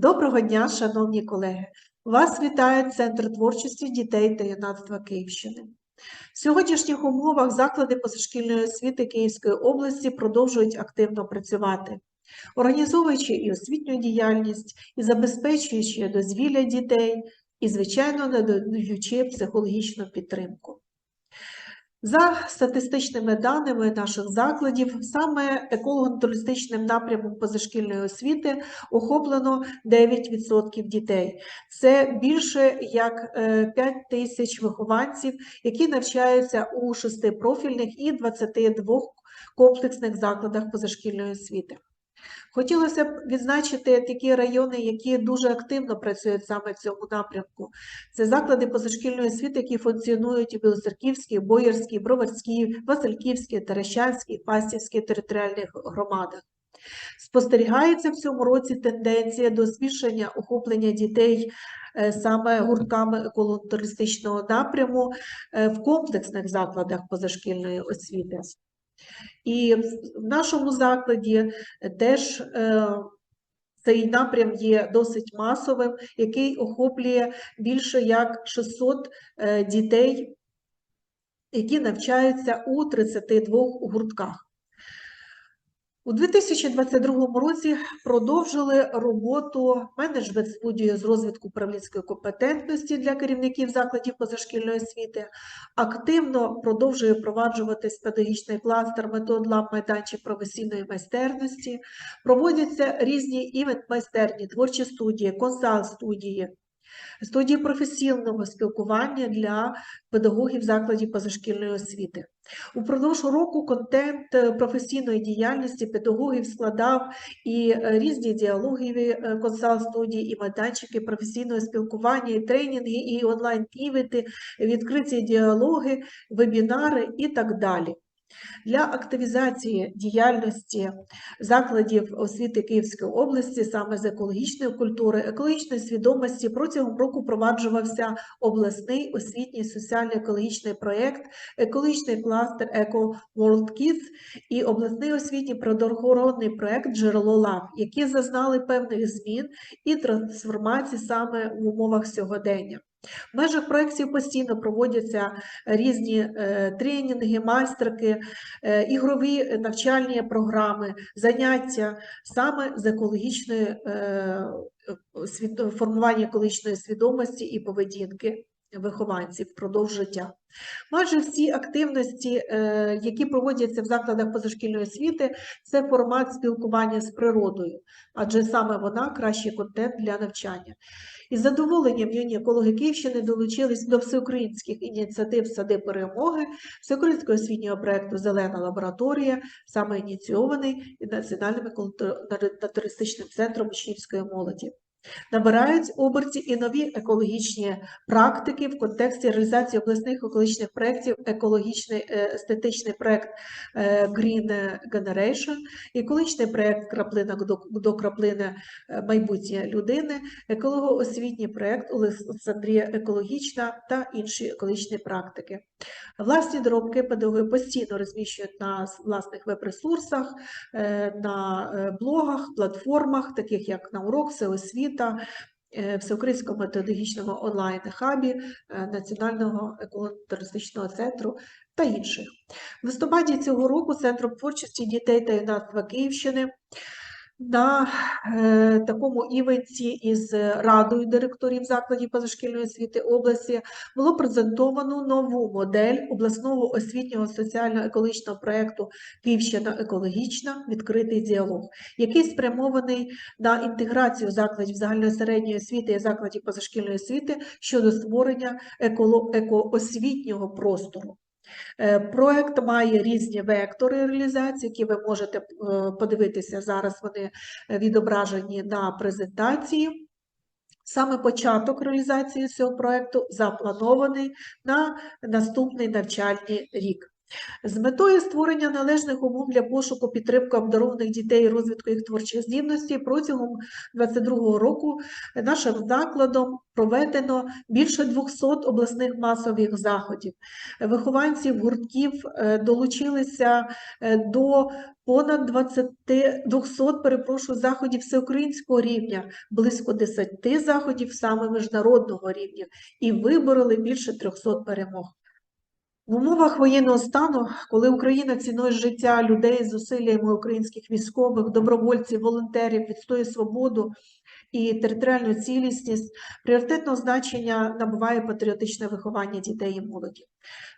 Доброго дня, шановні колеги! Вас вітає Центр творчості дітей та юнацтва Київщини. В сьогоднішніх умовах заклади позашкільної освіти Київської області продовжують активно працювати, організовуючи і освітню діяльність, і забезпечуючи дозвілля дітей, і, звичайно, надаючи психологічну підтримку. За статистичними даними наших закладів, саме еколого-туристичним напрямом позашкільної освіти охоплено 9% дітей. Це більше як 5 тисяч вихованців, які навчаються у шести профільних і 22 комплексних закладах позашкільної освіти. Хотілося б відзначити такі райони, які дуже активно працюють саме в цьому напрямку. Це заклади позашкільної освіти, які функціонують у Білоцерківській, Боярській, Броварській, Васильківській, Терещанській, Фастівській територіальних громадах. Спостерігається в цьому році тенденція до збільшення охоплення дітей е, саме гуртками еколого-туристичного напряму е, в комплексних закладах позашкільної освіти. І в нашому закладі теж е, цей напрям є досить масовим, який охоплює більше як 600 е, дітей, які навчаються у 32 гуртках. У 2022 році продовжили роботу менеджмент студії з розвитку управлінської компетентності для керівників закладів позашкільної освіти. Активно продовжує впроваджуватись педагогічний кластер метод лаб майданчик професійної майстерності. Проводяться різні івент-майстерні, творчі студії, консалт студії. Студії професійного спілкування для педагогів закладів позашкільної освіти. Упродовж року контент е, професійної діяльності педагогів складав і е, різні діалогові е, консалт-студії, і майданчики професійного спілкування, і тренінги, і онлайн-івенти, відкриті діалоги, вебінари і так далі. Для активізації діяльності закладів освіти Київської області саме з екологічної культури, екологічної свідомості протягом року впроваджувався обласний освітній соціально-екологічний проєкт, екологічний кластер Eco World Kids і обласний освітній природоохоронний проєкт Джерело Лав, які зазнали певних змін і трансформацій саме в умовах сьогодення. В межах проєктів постійно проводяться різні е, тренінги, майстерки, ігрові навчальні програми, заняття саме з екологічної е, формування екологічної свідомості і поведінки вихованців впродовж життя. Майже всі активності, які проводяться в закладах позашкільної освіти, це формат спілкування з природою, адже саме вона кращий контент для навчання. Із задоволенням юні екологи Київщини долучились до всеукраїнських ініціатив Сади перемоги, всеукраїнського освітнього проєкту Зелена лабораторія, саме ініційований Національним туристичним центром учнівської молоді. Набирають оберті і нові екологічні практики в контексті реалізації обласних екологічних проєктів, екологічний е, естетичний проєкт е, Green Generation, екологічний проєкт краплина до краплини е, майбутнє людини, еколого-освітній проєкт Олександрія екологічна та інші екологічні практики. Власні доробки педагоги постійно розміщують на власних веб-ресурсах, на блогах, платформах, таких як на урок, всеосвіт, освіта, е, Всеукраїнському методологічному онлайн-хабі е, Національного екологічного центру та інших. В листопаді цього року Центром творчості дітей та юнацтва Київщини на е, такому івенті із радою директорів закладів позашкільної освіти області було презентовано нову модель обласного освітнього соціально-екологічного проєкту Київщина екологічна відкритий діалог, який спрямований на інтеграцію закладів загальної середньої освіти і закладів позашкільної освіти щодо створення екоосвітнього простору. Е, проект має різні вектори реалізації, які ви можете е, подивитися зараз. Вони відображені на презентації. Саме початок реалізації цього проєкту запланований на наступний навчальний рік. З метою створення належних умов для пошуку підтримки обдарованих дітей і розвитку їх творчих здібностей протягом 2022 року нашим закладом проведено більше 200 обласних масових заходів. Вихованці гуртків е, долучилися е, до понад 20, 200, перепрошую, заходів всеукраїнського рівня, близько 10 заходів саме міжнародного рівня і вибороли більше 300 перемог. В умовах воєнного стану, коли Україна ціною життя людей, зусиллями українських військових, добровольців, волонтерів відстоює свободу і територіальну цілісність, пріоритетного значення набуває патріотичне виховання дітей і молоді.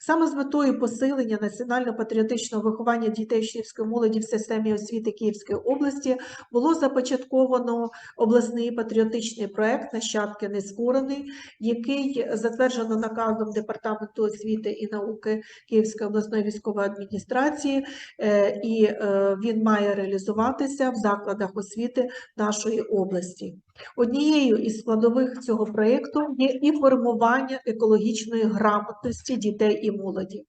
Саме з метою посилення національно-патріотичного виховання дітей учнівської молоді в системі освіти Київської області було започатковано обласний патріотичний проект Нащадки Нескорений, який затверджено наказом Департаменту освіти і науки Київської обласної військової адміністрації, е, і е, він має реалізуватися в закладах освіти нашої області. Однією із складових цього проєкту є і формування екологічної грамотності дітей і молоді.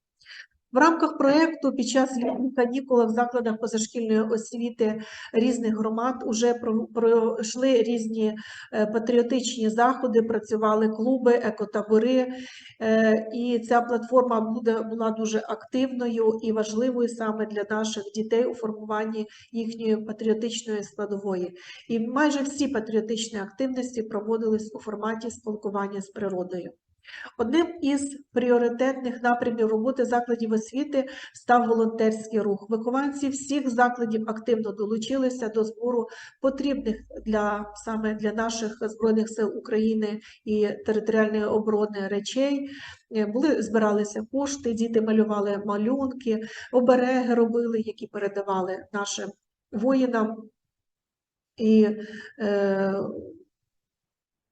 В рамках проєкту під час літніх канікул в закладах позашкільної освіти різних громад вже пройшли різні е, патріотичні заходи, працювали клуби, екотабори, е, і ця платформа буде, була дуже активною і важливою саме для наших дітей у формуванні їхньої патріотичної складової. І майже всі патріотичні активності проводились у форматі спілкування з природою. Одним із пріоритетних напрямів роботи закладів освіти став волонтерський рух. Вихованці всіх закладів активно долучилися до збору потрібних для саме для наших збройних сил України і територіальної оборони речей. Е, були збиралися кошти, діти малювали малюнки, обереги робили, які передавали нашим воїнам. І е,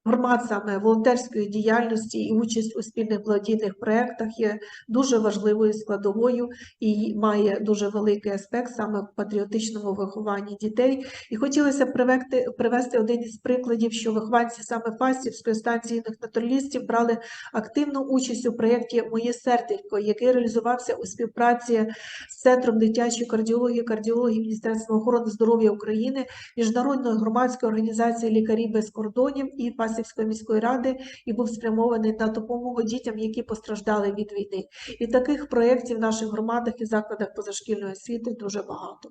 Формат саме волонтерської діяльності і участь у спільних благодійних проєктах є дуже важливою складовою і має дуже великий аспект саме в патріотичному вихованні дітей. І хотілося привести, привести один із прикладів, що вихованці саме Фастівської станції натуралістів брали активну участь у проєкті Моє серденько, який реалізувався у співпраці з Центром дитячої кардіології, кардіології Міністерства охорони здоров'я України, міжнародної громадської організації Лікарі без кордонів і Фастівської міської ради і був спрямований на допомогу дітям, які постраждали від війни. І таких проєктів в наших громадах і закладах позашкільної освіти дуже багато.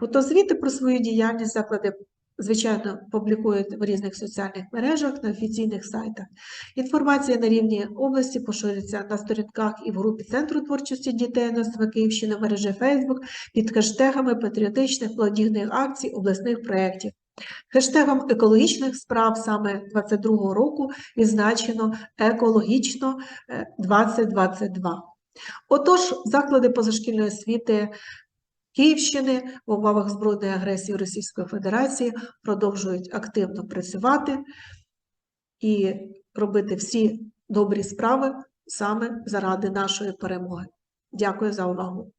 Фотозвіти про свою діяльність заклади. Звичайно, публікують в різних соціальних мережах на офіційних сайтах. Інформація на рівні області поширюється на сторінках і в групі Центру творчості дітей НСВ Київщини мережі Facebook під хештегами патріотичних благодійних акцій, обласних проєктів. Хештегом екологічних справ саме 2022 року відзначено екологічно 2022. Отож, заклади позашкільної освіти Київщини в умовах збройної агресії Російської Федерації продовжують активно працювати і робити всі добрі справи саме заради нашої перемоги. Дякую за увагу.